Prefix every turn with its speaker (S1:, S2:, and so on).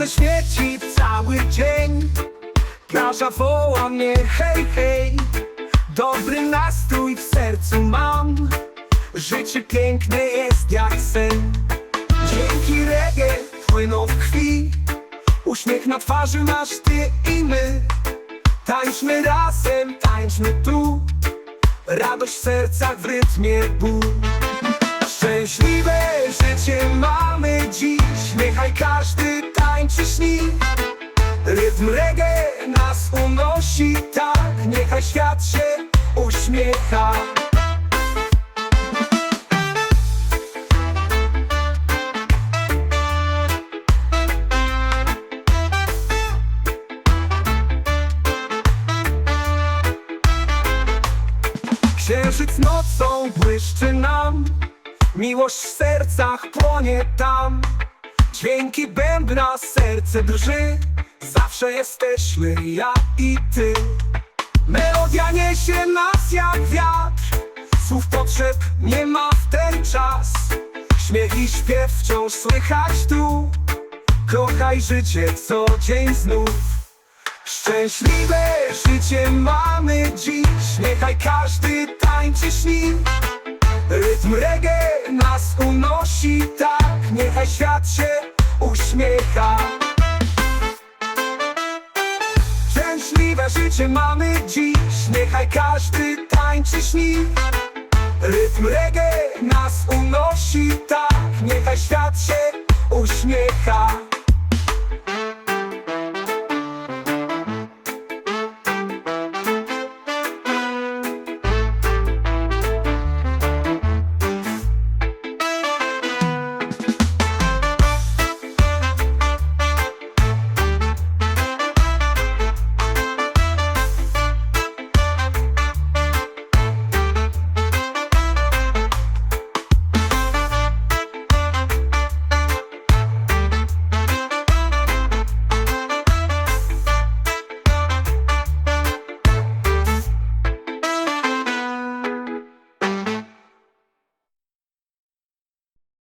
S1: Słońce świeci cały dzień. Plaża woła mnie hej hej. Dobry nastrój w sercu mam. Życie piękne jest jak sen. Dzięki reggae płyną w krwi. Uśmiech na twarzy masz ty i my. Tańczmy razem, tańczmy tu. Radość w sercach w rytmie ból Szczęśliwe życie mamy dziś. Niechaj każdy tańczy śni. Rytm reggae nas unosi tak Niechaj świat się uśmiecha. Księżyc nocą błyszczy nam Miłość w sercach płonie tam Dźwięki bębna, serce drży. Zawsze jesteśmy ja i ty. Melodia niesie nas jak wiatr. Słów potrzeb nie ma w ten czas. Śmiech i śpiew wciąż słychać tu. Kochaj życie co dzień znów. Szczęśliwe życie mamy dziś. Niechaj każdy tańczy śni Rytm reggae nas unosi tak. Niechaj świat się uśmiecha. Szczęśliwe życie mamy dziś. Niechaj każdy tańczy śni. Rytm reggae nas unosi tak. Niechaj świat się uśmiecha